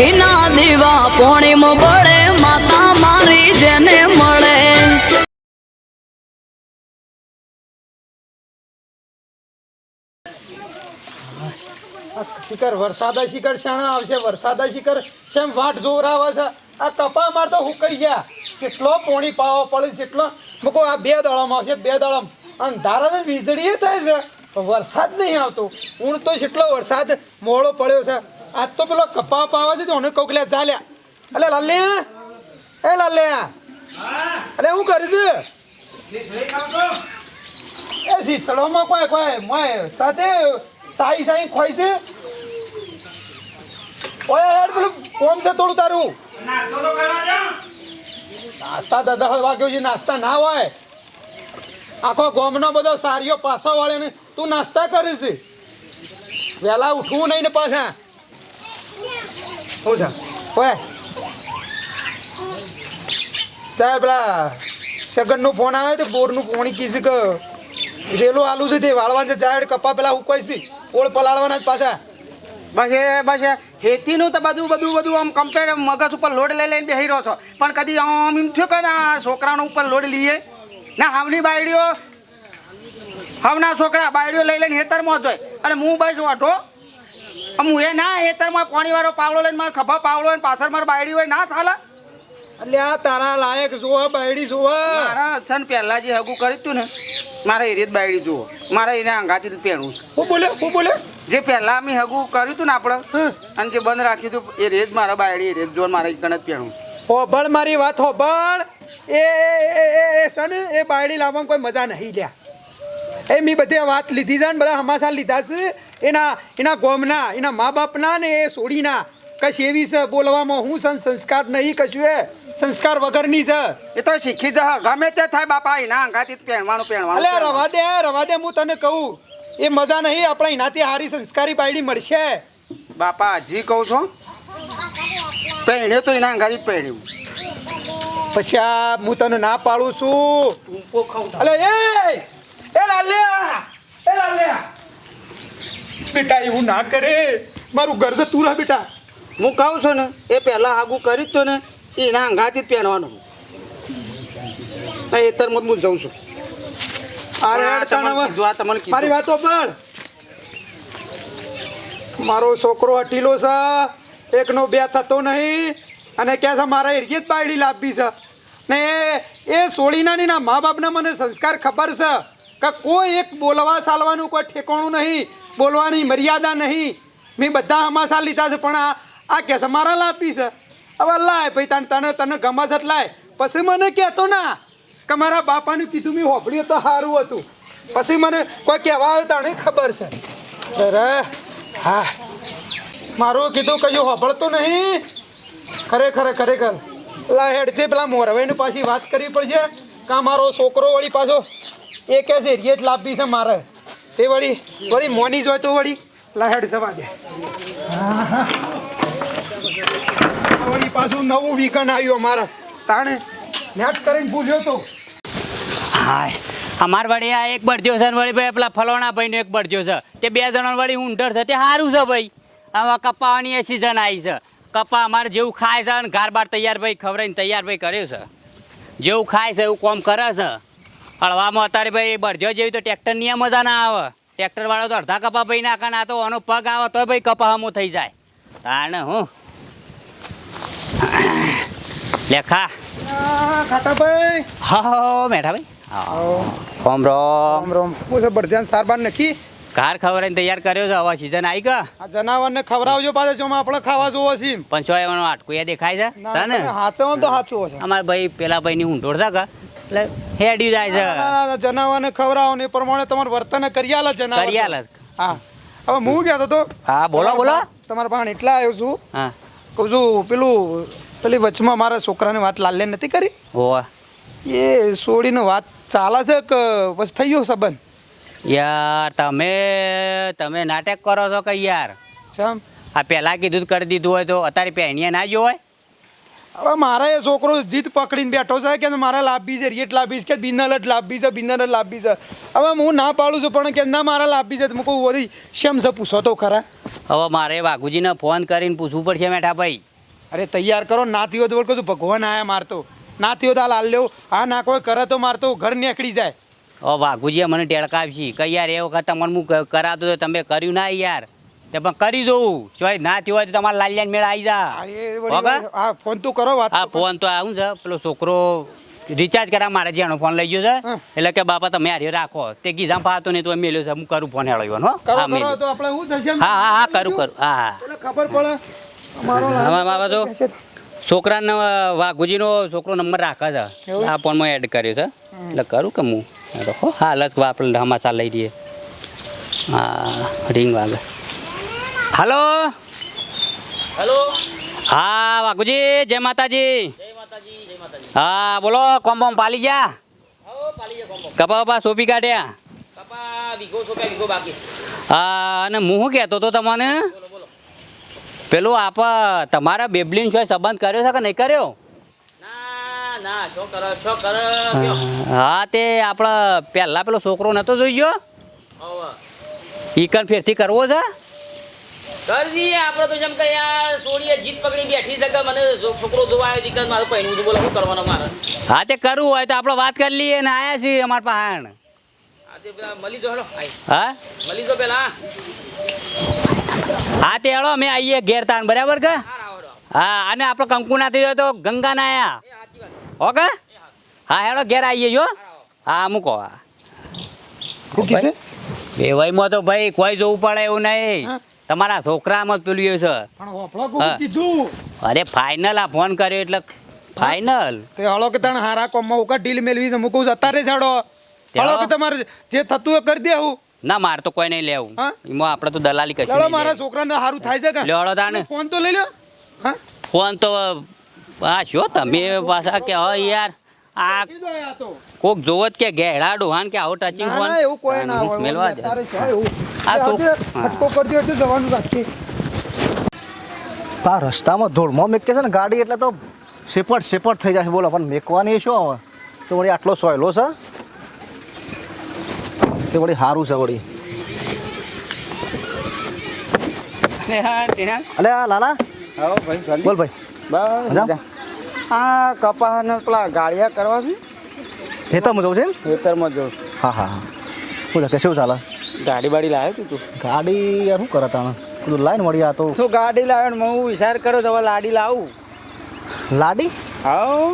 ઘીના દીવા પોણીમ પડે માતા મારી જેને મળે. શિખર, વરસાદા શિખર શાણા આવશે, વરસાદા શિખર શેમ વાટ જોરાવે છે? આ કપા માર તો હુકાઈ ગયા કેટલો પોણી પાવો પડે કેટલો મૂકો, આ બે દળમ આવશે, બે દળમ અંધારા ને વીજળી થાય છે વરસાદ નહીં આવતો. હું તો કેટલો વરસાદ મોડો પડ્યો છે. આજ તો પેલો કપા પાવા છે તો કોક લે ચાલ્યા અલે લાલે એ લાલે અરે હું કરી છું એ શીતળોમાં કોઈ કોઈ મોય સાથે સાઈ સાઈ ખોઈ છે? ઓય યાર પેલું કોમ છે થોડું તારું? નાસ્તા દાદા હવે વાગ્યો છે, નાસ્તા ના હોય. આખો ગોમનો બધો સારીઓ પાછો વાળે ને તું નાસ્તા કરીશ? વહેલા ઉઠવું નહીં ને પાછા. શું છે ઓય. સાહેબ પેલા સગનનો ફોન આવ્યો તો બોરનું પોણી કીધું કે રેલું આલુ છે તે વાળવા છે જાહેર કપા પેલા ઉકવાય છે ઓળ પલાળવાના જ પાછા. બસ એ, બસ ખેતીનું તો બધું બધું બધું આમ કમ્પ્લેટ મગજ ઉપર લોડ લઈ લઈને બેસી રહ્યો છો. પણ કદી આમ એમ થયું કે ના, છોકરાનો ઉપર લોડ લઈએ? ના, હાવની બાયડીઓ, હાવના છોકરા બાયડીઓ લઈ લઈને હેતરમાં જ હોય. અને હું બસ વાઢો હું એ ના હેતરમાં પાણીવાળો પાવડો લઈને મારે ખભા પાવડો હોય પાછળ મારે બાયડી હોય ના ચાલે એટલે આ તારા લાયક જોવા બાયડી જોવા મારા છે પહેલા જે હગું કર્યું તું ને મારા એ જ બાયડી જુઓ. મારે એને અંગાથી જ પહેરવું છે. હું બોલે હું બોલે જે પહેલાં અમે હગું કર્યું હતું ને આપણે. અને જે બંધ રાખ્યું હતું એ રેજ મારા બાયડી એ રેજ મારા મારે ગણત પહેરવું હોભળ મારી વાત હોભળ. એ એ એ- એ એ બાયડી લાવવામાં કોઈ મજા નહીં લ્યા. એ મેં બધી વાત લીધી છે ને બધા હમાસા લીધા છે. એના એના ગોમના એના મા બાપના ને એ સોડીના કશ એવી છે બોલવામાં? હું સં સંસ્કાર નહીં કશું એ. સંસ્કાર વગરની છે. એ તો શીખી જા. ગમે તે થાય બાપા એના અંગાથી જ પહેરવાનું પહેરવાનું અલે રવા દે રવા દે હું તને કહું. એ મજા નહીં આપણે એનાથી હારી સંસ્કારી બાયડી મળશે. બાપા હજી કહું છો. પહેણ્યો તો એના અંગાથી જ પહેર્યું. પછી આ હું તને ના પાડું છું. અલે એ એ લાલ્યા! બેટા એવું ના કરે. મારું ઘર તો તું બેટા. હું કહું છું ને એ પહેલાં આગું કરી જ તો ને એના અંગાથી જ પહેરવાનું. એ તર હું જઉં છું. અરે તમને. મારી વાતો પણ મારો છોકરો અટીલો છે. એકનો બે થતો નહીં. અને કે છે મારા એરિયે જ બાયડી લાવવી છે. ને એ- એ સોળીના ના મા બાપના મને સંસ્કાર ખબર છે. કે કોઈ એક બોલવા ચાલવાનું કોઈ ઠેકાણું નહીં, બોલવાની મર્યાદા નહીં. મેં બધા હમાસા લીધા છે, પણ આ આ કે છે, મારા લાપી છે. હવે લાય ભાઈ, તને તને તને ગમે છે લાય. પછી મને કહેતો ના કે મારા બાપાને કીધું મેં હોભળ્યું તો સારું હતું. પછી મને કોઈ કહેવા આવ્યો તને ખબર છે. અરે, હા. મારું કીધું કયું હોભળતું નહીં. ખરેખર ખરેખર. લા હેડથી પેલા મોરવાઈને પાછી વાત કરવી પડશે. કાં મારો છોકરો વળી પાછો એ કે છે રેત લાભી છે મારે. તે વળી વળી મોની જોય તો વળી લહેડ હેડ જવા દે. વળી પાછું નવું વીકન આવ્યું અમારે. તાણે નેટ કરીને પૂછ્યો તો. હાય, અમાર વળી આ એક બળજો છે વળી ભાઈ, પેલા ફલોણા ભાઈનો એક બળજો છે. તે બે જણા વળી ઊંઢર છે, તે સારું છે ભાઈ. હવે કપાવાની એ સિઝન આવી છે. કપા અમારે જેવું ખાય છે ને ઘર બાર તૈયાર ભાઈ ખવડાવીને તૈયાર ભાઈ કર્યું છે. જેવું ખાય છે એવું કોમ કરે છે. હળવામાં અત્યારે ભાઈ બરજો જેવી તો ટ્રેક્ટરની મજા ના આવે. ટ્રેક્ટર વાળો તો અડધા કપા ભાઈ નાખે ના તો આનો પગ આવે તો ભાઈ કપા હમો થઈ જાય. તાણે હું. લેખા ખાતા ભાઈ. હા મેઠા ભાઈ. રોમ. રામ રામ. હું છે સારબાર નખી કાર ખવડાવીને તૈયાર કર્યો છે હવે સીઝન આવી ગયા. જનાવરને ખવડાવજો પાછા જો આપણે ખાવા જોવો છે પણ છો એનો આટકું એ દેખાય છે? ને તમે તો હાચવો છે. અમારા ભાઈ પેલા ભાઈની ઊંઢોળ છે કે એટલે હેડ્યું જાય છે. જનાવાને ખવડાવો ને એ પ્રમાણે તમારું વર્તન કરી આલે જનાવર. કરી આલે. હા. હવે હું કહેતો તો? હા બોલો બોલો. તમારા પાસે એટલા આવ્યો છું. હા. કહું છું પેલું પેલી વચમાં મારા છોકરાની વાત લાલે નથી કરી? હોવા. એ સોડીનો વાત ચાલે છે કે બસ થઈ ગયો સંબંધ? યાર તમે તમે નાટક કરો છો કે યાર? સમ આ પહેલાં કીધું કરી દીધું હોય તો અત્યારે પહેણીએ ના જોવાય? હવે મારે એ છોકરો જીત પકડીને બેઠો છે કે મારા લાભી છે રેટ લાભી છે કે બિનલ જ લાભી છે બિનલ જ લાભી છે. હવે હું ના પાડું છું પણ કે ના મારા લાભી છે હું કહું વળી શેમ છે? પૂછો તો ખરા. હવે મારે વાઘુજીને ફોન કરીને પૂછવું પડશે મેઠા ભાઈ. અરે તૈયાર કરો ના થયો તો કહું ભગવાન આયા મારતો. ના થયો તો આ લાલ લેવું. આ ના કોઈ કરે તો મારતો ઘર નીકળી જાય. હવે વાઘુજીએ મને ટેળકાવશી કઈ યાર એ વખત તમને હું કરાતો તમે કર્યું ના યાર. તે પણ કરી દઉં સિવાય ના થયું હોય તો તમારે લાલિયાન મેળ આવી જા. ફોન તું કરો વાત આ ફોન તો આવું છે. પેલો છોકરો રિચાર્જ કરા મારે જેનો ફોન લઈ ગયો છે. એટલે કે બાપા તમે હારે રાખો. તે કીધા ફાતો નહીં તો મેલ્યો છે. હું કરું ફોન હેળો હો. હા થશે હા હા હા કરું કરું. હા હા. ખબર પડે. છોકરાનો વાઘુજીનો છોકરો નંબર રાખે છે. આ ફોનમાં એડ કર્યો છે. એટલે કરું કે હું? હેડો, હો હાલ જ આપણે હમાસા લઈ દઈએ હા રિંગ વાગે. હલો? હેલો? હા વાઘુજી જય માતાજી. હા બોલો કોમ બોમ પાલી ગયા કપા બપા સોપી કાઢ્યા? કપા હા અને હું શું કહેતો હતો તમને? પેલું આપ તમારા બેબલીન છો સંબંધ કર્યો છે કે નહીં કર્યો? હા તે આપણે પહેલા પેલો છોકરો નતો જોઈ ગયો? ઈકન ફેરથી કરવો છે? કરજી આપણે તો જેમ કે યાર સોડીએ જીત પકડી બેઠી છે કે મને છોકરો જોવા આવ્યો દીકરા મારું પહેણું છે બોલો શું કરવાનો મારે? હા તે કરવું હોય તો આપણે વાત કરી લઈએ ને આયા છીએ અમારા પાસે આ તે પેલા મળી જો હેડો હા? મળી જો પેલા હા. તે હેળો અમે આવીએ ઘેર તાન બરાબર કે. હા અને આપણે કંકુના થઈ તો ગંગા ના આયા. ઓકે હા હેળો ઘેર આવીએ જો. હા મૂકો હા? એવાયમાં તો ભાઈ કોઈ જોવું પડે એવું નહીં. તમારા છોકરામાં જ પેલું એ છે. અરે ફાઇનલ આ ફોન કર્યો એટલે ફાઇનલ તે હળો કે તણ હારા કોમમાં ઉકા ડીલ મેળવી છે હું કહું અત્યારે જાડો હળો. કે તમારે જે થતું એ કરી દેવું. ના મારે તો કોઈ નહીં લેવું. એમાં આપણે તો દલાલી કશું ચાલો મારા. છોકરાને હારું થાય છે કે? હળો તાને. ફોન તો લઈ લ્યો. હા? ફોન તો આ શું તમે પાછા કે હ યાર. આ કીધું આ તો. કોક જોવો કે ઘેડા ડોહાન કે આવો ટચિંગ ફોન એવું કોઈ ના હોય મેલવા દે. તારે છે એવું. આ તો- આજે કરજો એટલે જવાનું રાખી આ રસ્તામાં ધૂળમાં મેકે છે ને ગાડી એટલે તો સેપટ સેપટ થઈ જશે બોલો પણ મેકવાની શું હવે તો વળી આટલો સોયલો છે. તે વળી સારું છે વળી. અલે આ લાલા. આવો ભાઈ જલ્દી. બોલ ભાઈ. બસ. આ કપાસને પેલા ગાળિયા કરવા છે. ખેતરમાં જવું છે એમ? ખેતરમાં જવું હા હા બોલે કે શું ચાલે? ગાડી બાડી લાવ્યો તું તું. ગાડી યાર શું કરે તાણે? તું લાઈન મળી આ તો. શું ગાડી લાવ્યો ને હું વિચાર કર્યો તો લાડી લાવું. લાડી? હા.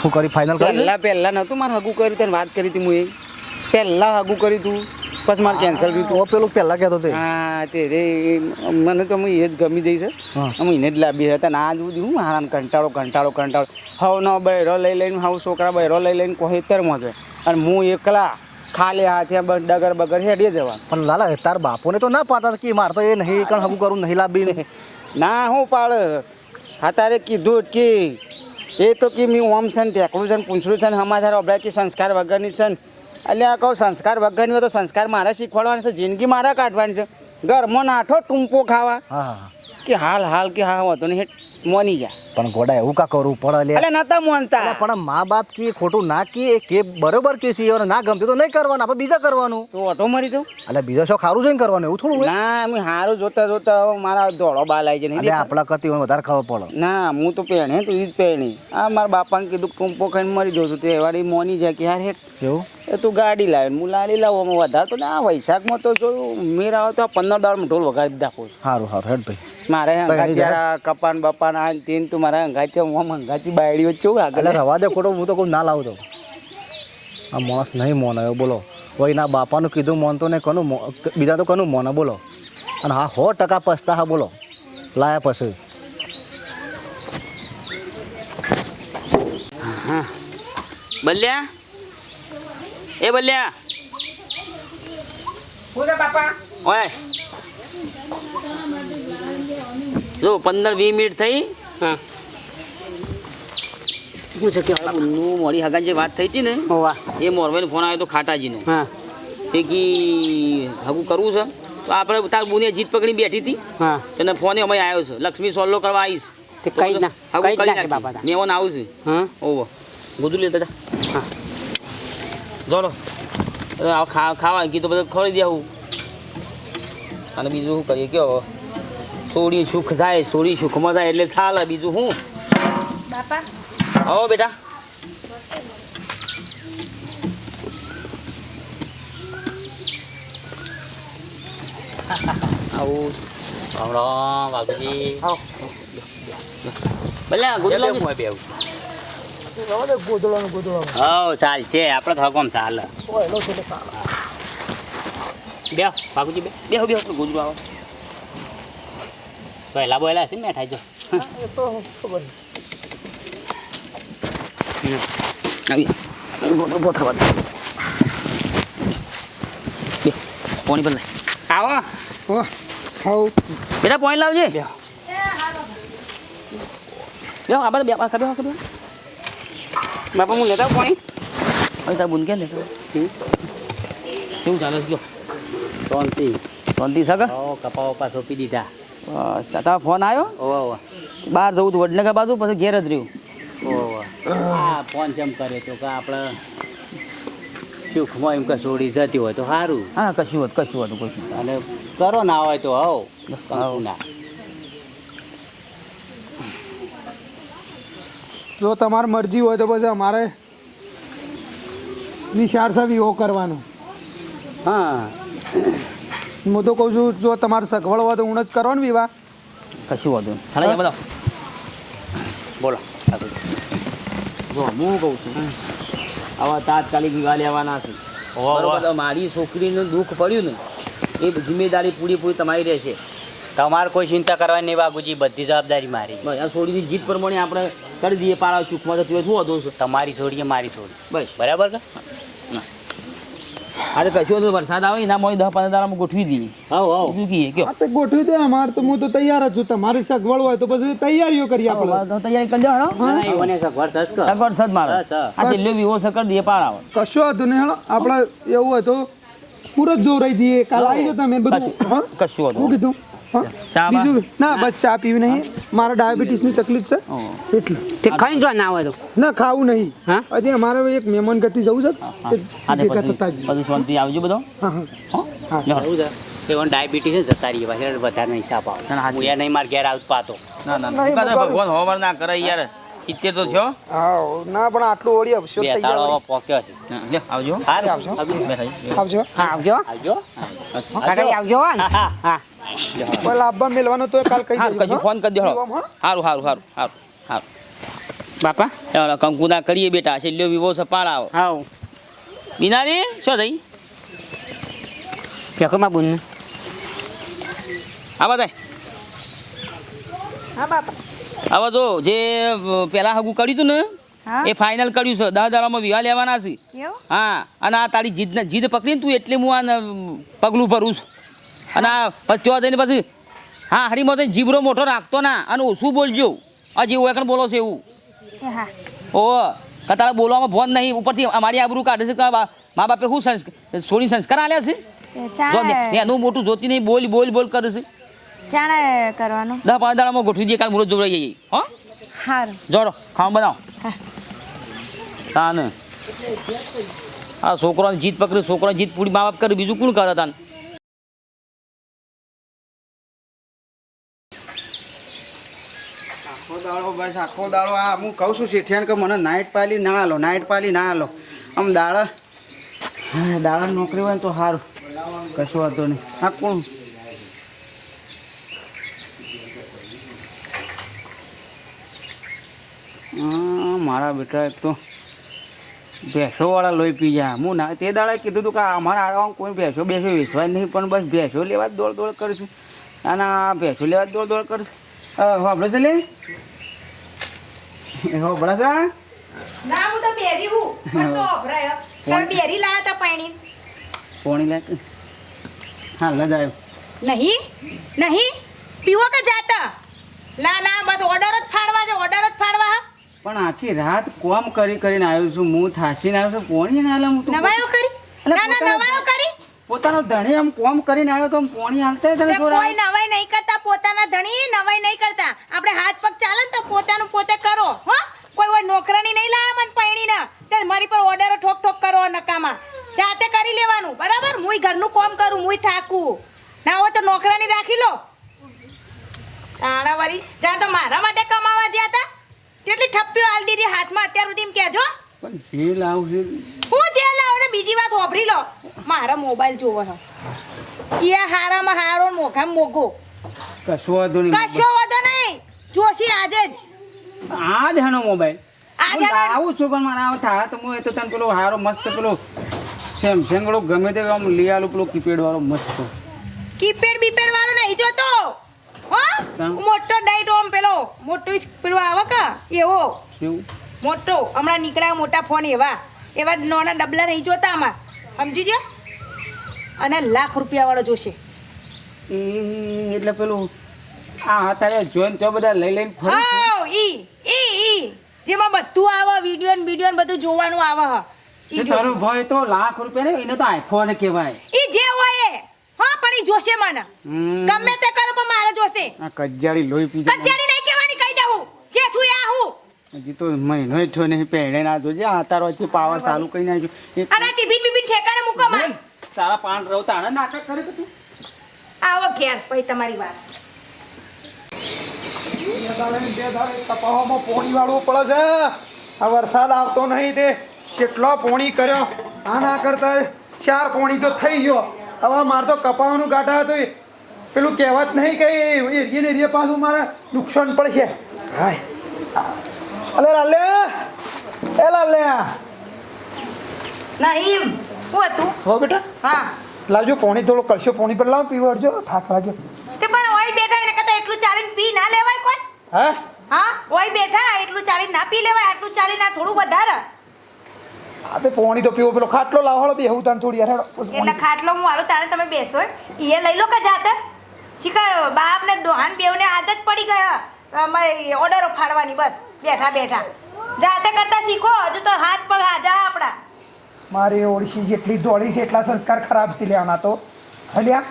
શું કરી ફાઇનલ કરી? પહેલા પહેલા નતું મારે હગું કર્યું તને વાત કરી હતી હું એ. પહેલા હગું કરી તું. પછી મારે કેન્સલ કર્યું. હતું પેલું પહેલાં કહેતો તે. હા તે રે મને તો હું એ જ ગમી જઈ છે. અમે એને જ લાવી હતા ને જ બધું હું હારાન કંટાળો કંટાળો કંટાળો. હવનો બૈરો લઈ લઈને હવ છોકરા બૈરો લઈ લઈને કોઈ તરમાં છે. અને હું એકલા ખાલી હાથે ડગર બગર હેડીએ જવા પણ લાલા તાર બાપોને તો ના પાડતા કે મારે તો એ નહીં કણ હગું કરું નહીં લાવી ને ના હું પાડ. હા તારે કીધું કે એ તો કે મેં ઓમ છે ને ટેકલું છે ને પૂંછડું છે ને સમાચાર અભ્યાસી સંસ્કાર વગરની છે ને. એટલે આ કહું સંસ્કાર વગરની હોય તો સંસ્કાર મારે શીખવાડવાની છે જિંદગી મારે કાઢવાની છે. ઘરમાં નાઠો ટૂંપો ખાવા. કે હાલ હાલ કે હા હતો ને હેઠ મોની જા. પણ ગોડા એવું કા કરવું પડે એટલે નતા માનતા. પણ મા બાપ કી ખોટું ના કી કે બરોબર કે છે હવે ના ગમતું તો નહીં કરવાનું આપણે બીજા કરવાનું. તો ઓટો મરી તું એટલે બીજા શો સારું જોઈને કરવાનું એવું થોડું ના હું હારું જોતા જોતા મારા ધોળો બાલ આવી જાય એટલે આપણા કરતી વધારે ખબર પડે. ના હું તો પહેણે તું જ પહેણી. આ મારા બાપાને કીધું કું પોખાઈને મરી જઉં છું. તે વાળી મોની જાય કે યાર હે કેવું? એ તું ગાડી લાવે હું લાડી લાવું વધારે તો ના વૈશાખમાં તો જો મેર આવે તો પંદર દાળ ઢોલ વગાડી નાખું સારું સારું હેડ ભાઈ. મારે કપાન બપાન આ તેન તું મારા અંગાતી હું અંગાતી બાયડી વચ્ચે આગળ રવા દે ખોટો હું તો કોઈ ના લાવતો આ માણસ નહીં મોન આવ્યો બોલો. કોઈ ના બાપાનું કીધું મોનતો ને કોનું બીજા તો કોનું મોને બોલો. અને હા સો ટકા પસતા હા બોલો. લાયા પછી. બલ્યા? એ બલ્યા? ઓય. જો પંદર વીસ મિનિટ થઈ. હા શું છે કે આ બુનનું મોડી હગાન જે વાત થઈ હતી ને હોવા એ મોરવેનો ફોન આવ્યો તો ખાટાજીનો હા. તે કી હગું કરવું છે? તો આપણે તાર બુને જીત પકડી બેઠી હતી. હા. તને ફોન અમે આવ્યો છે. લક્ષ્મી સોલ્લો કરવા આવીશ. તે કઈ ના હગું કરી નાખે. બાપા મેં ઓન આવું છું. હા ઓવો બધું લેતા જા હા. હવે ખા ખાવા કીધું બધું ખવડી દે આવું. અને બીજું શું કરીએ? કયો? સોડી સુખ થાય સોડી સુખમાં થાય એટલે ચાલે બીજું શું? બાપા. આવો બેટા. આવું. રામ રામ બાપુજી ભલે ગુડ બે બે બે હવ ચાલ છે આપણે તો હકમ ચાલે. બે બાપુજી બે બેહો બેહો ગુજરું આવો. પહેલા બોયલા છે ને મેઠા જો. આવી. બે પોણી પર આવો. હાઉ. બેટા પોણી લાવજે. બે. આ બધા બે આ બે બે. બાપા હું લેતા આવું પોણી? હવે તાર બુન ક્યાં લેતા કેવું ચાલે છે? જો. શાંતિ શાંતિ સગર કપાવા પા સોંપી દીધા તારા ફોન આવ્યો? બહાર જવું હતું વડનગર બાજુ પછી ઘેર જ રહ્યું. ફોન જેમ કરે તો કે આપણે સુખમાં એમ કે છોડી જતી હોય તો સારું. હા કશું હોત કશું હતું કશું અને કરો ના હોય તો આવો. ના. જો તમારી મરજી હોય તો પછી અમારે વિચાર છે વિવો કરવાનો. હા. હું તો કહું છું જો તમારે સગવડ હોય તો હું જ કરો ને વિવાહ. કશું હતું હાલે બધા બોલો. જો હું કહું છું આવા તાત્કાલિક વિવાહ લેવાના છે. બરોબર મારી છોકરીનું દુઃખ પડ્યું ને એ જિમ્મેદારી પૂરેપૂરી તમારી રહેશે. તમારે કોઈ ચિંતા કરવાની નહીં બાબુજી બધી જવાબદારી મારી. બસ આ છોડીની જીત પ્રમાણે આપણે કરી દઈએ પારા ચૂકમાં તો તું શું હતો છે તમારી થોડી મારી થોડી બસ. બરાબર કે આજે કશું તો વરસાદ આવે એના મોય દસ પંદર દાડામાં ગોઠવી દઈએ આવો આવો. શું કહીએ કે આ તો ગોઠવી દે અમારે તો હું તો તૈયાર જ છું. તમારી સગવડ હોય તો પછી તૈયારીઓ કરી આપણે. તૈયારી કરી દેવાનો. સગવડ થશે સગવડ સદ મારો. આ છેલ્લો વિવો સકર દે પાર પારા કશો હતું નહીં આપણે એવું હોય તો પૂરો જ જોરાઈ દઈએ. કાલ આવી જાઓ મેં બધું. હા? કશું શું કીધું? બીજું ના બસ ચા પીવી નહીં. મારે ડાયાબિટીસની તકલીફ છે. એટલે. તે ખાઈ જો ના તો. ના ખાવું નહીં. હા? હજી અમારે એક મહેમાન કરતી જવું છે. થતા શાંતિ આવજો બધો. હા હા. એવું ડાયાબિટીસ જતા રહી વધારે નહીં સાપ આવે. ના, હું યાર નહીં માર ઘેર આવતો પાતો. ના ના ના. ભગવાન હોમર ના કરે યાર. સિત્તેર તો છો? હા ના પણ આટલું ઓળી આપશો બે પોક્યો છે. આવજો. સારું આવજો. આવજો. હા આવજો. આવજો. કાકા આવજો. હો હા, હા. તો કાલ કહી હા દેજો ફોન કરી દો આમ, હા? સારું સારું સારું સારું સારું બાપા? ચાલો કંકુદા કરીએ બેટા છેલ્લો વિવો સપાળ પાડ આવો હાવ બિનારી શું થઈ? ફેંકો માં બુન આ બતાય હા બાપા. હવે જો જે પેલા હગું કર્યું હતું ને એ ફાઇનલ કર્યું છે. દસ દાડામાં વિવાહ લેવાના છે. હા. અને આ તારી જીદ જીદ પકડીને તું એટલે હું આ પગલું ભરું છું. અને આ પછી જઈને પછી હા હરીમાં તો જીબરો મોટો રાખતો ના. અને ઓછું બોલજો. આ જેવું એકણ બોલો છે એવું. ઓહ ઓ કે તારે બોલવામાં ભોન નહીં. ઉપરથી અમારી આબરૂ કાઢે છે મા બાપે શું છોડી સંસ્કાર આલ્યા છે? એનું મોટું જોતી નહીં બોલ બોલ બોલ કરે છે. ચાણે કરવાનું. દસ પાંચ દાડામાં ગોઠવી દઈએ કાલ મુરત જોડાઈ જઈએ. હો? સારું જોડો ખાવા બનાવો. હા. આ છોકરાની જીત પકડી છોકરા જીત પૂરી મા બાપ કરે બીજું કોણ કરે તાન? આખો બસ આખો દાડો આ હું કહું છું શેઠિયાને કે મને નાઇટ પાલી ના લો નાઇટ પાલી ના લો આમ દાડા દાડા નોકરી હોય તો સારું કશું વાંધો નહીં. હા કોણ? હા, બેટા એક તો ભેંસોવાળા લોહી પી જાય હું ના તે દાડા કીધું હતું કે અમારા આડવામાં કોઈ ભેંસો બેસો વેચવાય નહીં પણ બસ ભેંસો લેવા દોડ દોડ કરશું અને આ ભેંસો લેવા દોડ દોડ કરશું આપણે છે લે. હોબળા છે નહીં? નહીં? પીવો કે જાતા? ના ના બસ ઓર્ડર જ ફાડવા પણ આખી રાત કોમ કરી કરીને આવ્યો છું હું થાસીને આવ્યો છું કોણી ના હાલે હું તો નવાયો કરી ના ના નવાયો કરી પોતાનો ધણી આમ કોમ કરીને આવ્યો તો કોણી હાલતા તને તે કોઈ નવાઈ નહીં કરતા પોતાના ધણી નવાઈ નહીં કરતા. આપણે હાથ પગ ચાલે તો પોતાનું પોતે કરો હો? કોઈ હોય નોકરાની નહીં લાયા મને પૈણી ના તે મારી પર ઓર્ડર ઠોક ઠોક કરો નકામા. જાતે કરી લેવાનું બરાબર? હું ઘરનું કામ કરું મુય થાકું. ના હોય તો નોકરાની રાખી લો. કેટલી ઠપ્પીઓ આલ દીધી હાથમાં અત્યાર સુધી એમ કહેજો. પણ જે લાવ છે હું જે લાવ ને બીજી વાત હોભરી લો. મારા મોબાઈલ જોવો છે. એ હારામાં હારો મોઘા મોઘામાં મોઘો. કશો વાંધો નહીં કશો વાંધો નહીં. જોશી આજે જ. આ હેનો મોબાઈલ. આજે આવું છું પણ મારા આવા તો હું એ તો તને પેલો હારો મસ્ત પેલો સેમસંગ ગમે તે આમ લઈ આલું પેલો કીપેડ વાળો મસ્ત. કીપેડ બીપેડ વાળો નહીં જોતો. હો? મોટો ડાઈટ ઓમ પેલો મોટો પેલો આવે કા? એવો. મોટો. હમણાં નીકળ્યા મોટા ફોન એવા. એવા નાના ડબલા નહીં જોતા આમાં. સમજી ગયા? અને લાખ રૂપિયા વાળો જોશે એટલે પેલું આ અત્યારે જોઈને તો બધા લઈ લઈને ફરે ઈ ઈ ઈ. જેમાં બધું આવે વીડિયો ને વિડિયો ને બધું જોવાનું આવે તારો ભાઈ તો લાખ રૂપિયા ને એને તો આઈફોન કહેવાય. ઈ જે હોય હા પણ ઈ જોશે મને. ગમે તે કરો પણ મારે જોશે. આ કજ્જાળી લોહી પી કજ્જાળી નહીં કહેવાની કહી દઉં. જે છું એ આ હું. હજી તો મહિનો થયો નહીં પહેણે ના જોજે આ તારો હજી પાવર ચાલુ કરી નાખ્યો અરે ટીબી બીબી ઠેકાને મૂકો માં તારા પાન રહો તાણે નાટક કરે કે તું? આવો ઘેર પછી તમારી વાત. કપાવામાં પોણી વાળવું પડે છે. આ વરસાદ આવતો નહીં તે. કેટલો પોણી કર્યો? આના કરતા ચાર પોણી તો થઈ ગયો. હવે મારે તો કપાવાનું ગાંઠા હતું. પેલું કહેવત નહીં કે એરિયે ને એરિયે પાછું મારે નુકસાન પડશે. હાય. અલે લાલે એ લાલે નહીં હું હતું? હો બેટા. હા. લાવજો પોણી થોડું કરશો પોણી પર લાવ પીવડજો થાક લાગ્યો તે પણ ઓય બેઠા એને કહેતા એટલું ચાલીને પી ના લેવાય કોઈ? હા? હા ઓય બેઠા એટલું ચાલીને ના પી લેવાય આટલું ચાલીને ના થોડું વધારે. આ તે પોણી તો પીવો પેલો ખાટલો લાવો બે હું તને થોડી યાર એટલે ખાટલો હું આલું તારે તમે બેસો એ લઈ લો કે જાતે? શીખર બાપ ને દોહાન બેવને આદત પડી ગયા અમારે ઓર્ડરો ફાડવાની બસ. બેઠા બેઠા. જાતે કરતા શીખો હજુ તો હાથ પગ હાજા આપણા. મારી ઓળશી જેટલી દોડી છે એટલા સંસ્કાર ખરાબ છે લેવાના તો. હલ્યા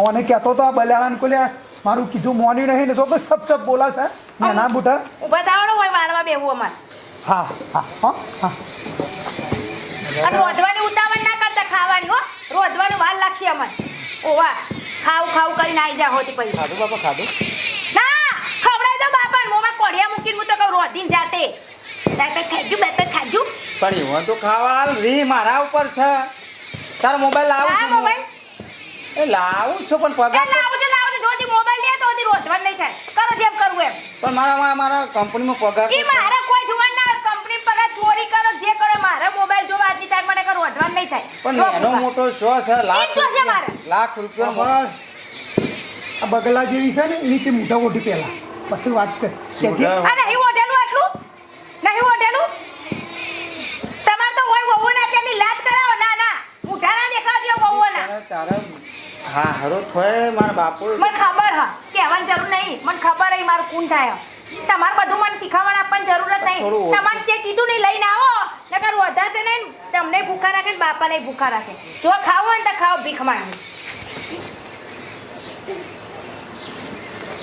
ಅವને કહેતો તો આ બલાળાને કોલ્યા મારું કીધું મોન્યું નહીં ને તો સબ સબ બોલા છે નાના બુટા. ઊભા થાવડો હોય વાળવા બેહવું અમારે. હા હા હા હા. અને રોધવાની ઉતાવળ ના કરતા ખાવાની હો. રોધવાનું વાર લાગશે ઓ ઓવા ખાવ ખાવ કરીને આવી જા હોતી પછી ખાધું બાપા ખાધું? ના ખવડાવી દો બાપા મોમાં કોઢિયા મૂકીને હું તો કહું રોધીને જાતે. બે ખાધું બે ખાધું? પણ હું તો ખાવા રી મારા ઉપર છે. તારો મોબાઈલ લાવું મોબાઈલ. એ લાવું છું પણ એ પગાર લાવું છું લાવું છું. જોથી મોબાઈલ દે તો રોધવાનું નહીં થાય. કરો જેમ કરવું એમ. પણ મારા મારા- કંપનીમાં પગાર ઈ મારે કોઈ જોવાનું ના કંપની પગાર ચોરી કરો જે કરો મારે જોવા તારીખ મને કરો રોધવાનું નહીં થાય. પણ એનો મોટો શો છે લાખ મારે. રૂપિયા. લાખ રૂપિયા બરાબર. આ બગલા જેવી છે ને એની તે મોઢા ઓઢી પહેલા. પછી વાત કર. કે આ નહીં ઓઢેલું આટલું? નહીં ઓઢેલું? તમારે તો હોય વહુના તેની લાજ કરાવો. ના ના. મુઠા ના દેખાડજો વહુના તારા હા હરો થોય મારા બાપુ મને ખબર હા. કહેવાની જરૂર નહીં. મને ખબર હે મારું કોણ થાય તમારે બધું મને શીખવાડ આપવાની જરૂર જ નહીં. તમારે જે કીધું નહીં લઈને આવો. નકર વધારે નહીં તમને ભૂખા રાખે ને બાપાને ભૂખા રાખે. જો ખાવું હોય ને તો ખાઓ, ભીખ માંગી.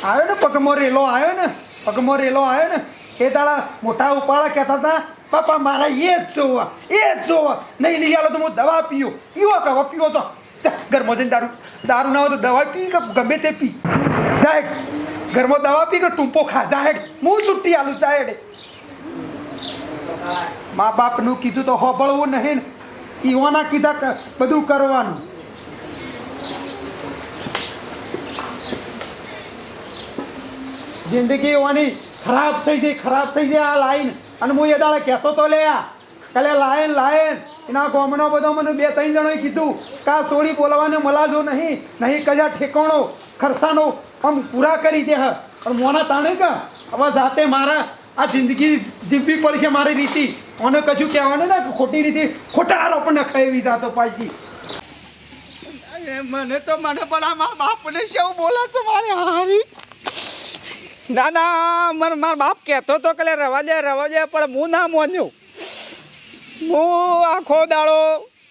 આવ્યો ને પગમો રેલો આવ્યો ને? પગમો રેલો આવ્યો ને? એ તારા મોટા ઉપાળા કહેતા હતા પાપા મારા એ જ જોવા, એ જ જોવા. નહીં લઈ આલો તો હું દવા પીયો પીવો કહો, પીવો તો. ઘરમાં જઈને દારૂ દારૂ ના હોય તો દવા પી કે ગમે તે પી. સાહેબ ઘરમાં દવા પી કે ટૂંપો ખા. સાહેબ હું છુટ્ટી આલું જાહેર મા બાપનું કીધું તો હોબળવું નહીં. ઈઓના કીધા બધું કરવાનું. જિંદગી ઓની ખરાબ થઈ ગઈ, ખરાબ થઈ ગઈ આ લાઈન. અને હું એ દાડે કહેતો તો લે કાલે લાયન લાયન. એના ગોમનો બધો મને બે ત્રણ જણોએ કીધું કે આ સોળી બોલવાને મલાજો નહીં નહીં કજા ઠેકાણો ખર્ચાનો આમ પૂરા કરી દે પણ મોના તાણે કા? હવે જાતે મારા આ જિંદગી જીવવી પડશે મારી રીતિ. મને કશું કહેવાનું ને ખોટી રીતે ખોટા આરોપ નખાવી જાતો પાછી મને તો મને પણ આ મારા બાપને શું બોલો છે મારે હારી? ના ના, મને મારા બાપ કહેતો તો કે રવા દે રવા દે, પણ હું ના માન્યું. હું આખો દાડો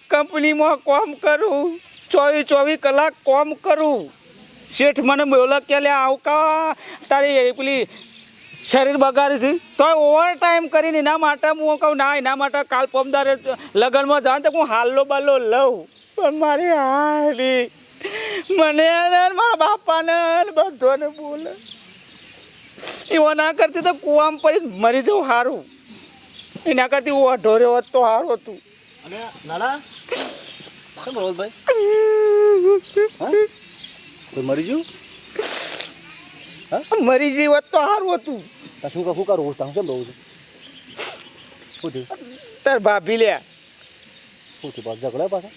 કંપનીમાં કામ કરું, ચોવીસ ચોવીસ કલાક કામ કરું. શેઠ મને બોલો કે લે આવકા, તારી પેલી શરીર બગાડી છે. તો ઓવર ટાઈમ કરીને એના માટે હું કહું ના એના માટે કાલ પમદારે લગ્નમાં જાઉં તો હું હાલ્લો બાલ્લો લઉં. પણ મારી હારી મને મારા બાપાને ને બોલે. એવો ના કરતી તો કુવામાં પડી મરી જવું સારું એના કરતી હું અઢો રહ્યો હોત તો સારું હતું. મરી ગયું? મરી જઈ હોત તો સારું હતું. શું શું કરું? હું કેમ રહું છું. શું થયું તાર ભાભી લે શું થયું પાછું ઝઘડા પાછા?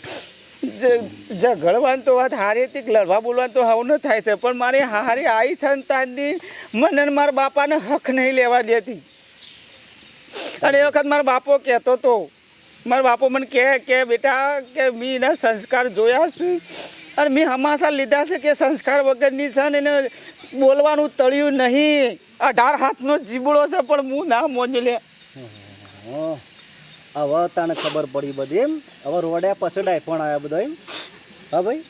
ઝઘડવાનું તો વાત હારી હતી લડવા બોલવાનું તો હવે ન થાય છે પણ મારી હારી આવી સંતાનની મને મારા બાપાને હક નહીં લેવા દેતી. અને એ વખત મારા બાપો કહેતો તો મારા બાપો મને કહે કે બેટા કે મેં એના સંસ્કાર જોયા છે. અને મેં હમાસા લીધા છે કે સંસ્કાર વગરની છે ને એને બોલવાનું તળ્યું નહીં. અઢાર હાથનો જીબડો છે પણ હું ના મોજી લે હવે તને ખબર પડી બધી એમ. હવે રોડ્યા પછડાય પણ આવ્યા બધા એમ. હા ભાઈ?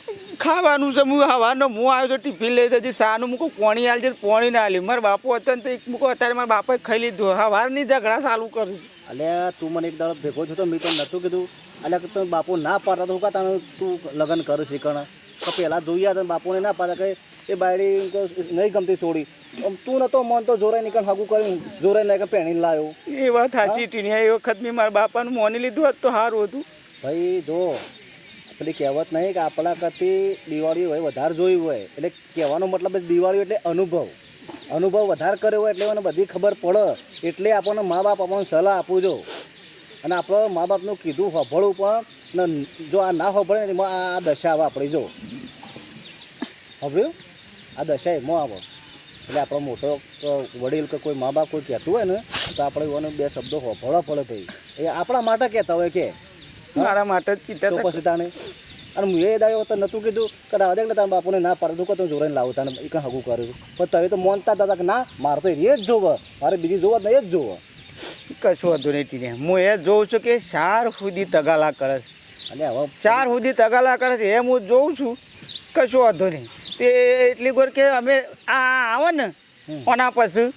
ખાવાનું છે હું હવાનો હું આવ્યો તો ટિફિન લઈ જતી સાનું મૂકો પોણી આવી છે પોણી ના આલી. મારા બાપુ હતો ને તો એક મૂકો અત્યારે મારા બાપાએ ખાઈ લીધું. હવારની ઝઘડા ચાલુ કર્યું અલ્યા તું મને એક દાડો ભેગો છો તો મેં તો નહોતું કીધું. અલ્યા તું બાપુ ના પાડતા તો હું કા તને તું લગ્ન કરું શીખણ તો પહેલાં જોઈએ હતા બાપુને ના પાડે કે એ બાયડી નહીં ગમતી છોડી આમ તું નતો મન તો જોરાઈ નીકળ હાગું કર્યું. જોરાઈ નાખે પહેણી લાવ્યો એ વાત સાચી ટીની એ વખત મેં મારા બાપાનું મોની લીધું હોત તો સારું હતું. ભાઈ જો પેલી કહેવત નહીં કે આપણા કરતી દિવાળી હોય વધારે જોયું હોય. એટલે કહેવાનો મતલબ દિવાળી એટલે અનુભવ. અનુભવ વધારે કર્યો હોય એટલે મને બધી ખબર પડે. એટલે આપણને મા બાપ આપણને સલાહ આપવું જો અને આપણે મા બાપનું કીધું સાંભળવું પણ જો આ ના હોભળે ને એમાં આ દશા આવે આપણે જો. હોભળ્યું? આ દશા એમાં આવે. એટલે આપણો મોટો વડીલ કે કોઈ મા બાપ કોઈ કહેતું હોય ને તો આપણે એવાનો બે શબ્દો હોભળવા પડે ભાઈ. એ આપણા માટે કહેતા હોય કે મારા માટે જ કીધા તો. પછી તાને અને હું એ દાયો તો નતું કીધું કે રાવા દે તારા બાપુને ના પાડતું કે તું જોરાઈને લાવું તાને એ કંઈ હગું કર્યું? પણ તમે તો મોનતા હતા કે ના મારે તો એ જ જોવે. મારે બીજી જોવા ને એ જ જોવે. કશું વાંધો નહીં ટીની. હું એ જોઉં છું કે સાર સુધી તગાલા કરે છે. અને હવે ચાર સુધી તગાલા કરે છે. એમ હું જોઉં છું. કશું વાંધો નહીં. તે એટલી વાર કે અમે આ આવે ને કોના પછી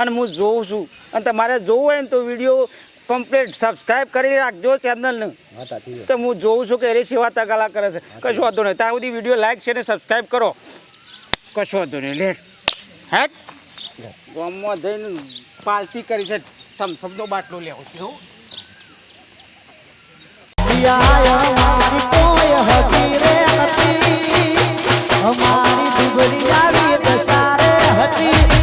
અને હું જોઉં છું. અને તમારે જોવું હોય ને તો વીડિયો કમ્પ્લીટ સબસ્ક્રાઈબ કરી રાખજો ચેનલને તો હું જોઉં છું કે એની સેવા તગાલા કરે છે. કશું વાંધો નહીં. ત્યાં સુધી વીડિયો લાઈક છે ને સબસ્ક્રાઈબ કરો. કશું વાંધો નહીં. લેટ હેટ ગામમાં જઈને પાર્ટી કરી છે. સમસમનો બાટલો લેવો છે હતી અમારી દુબળી આવી દસારે હતી.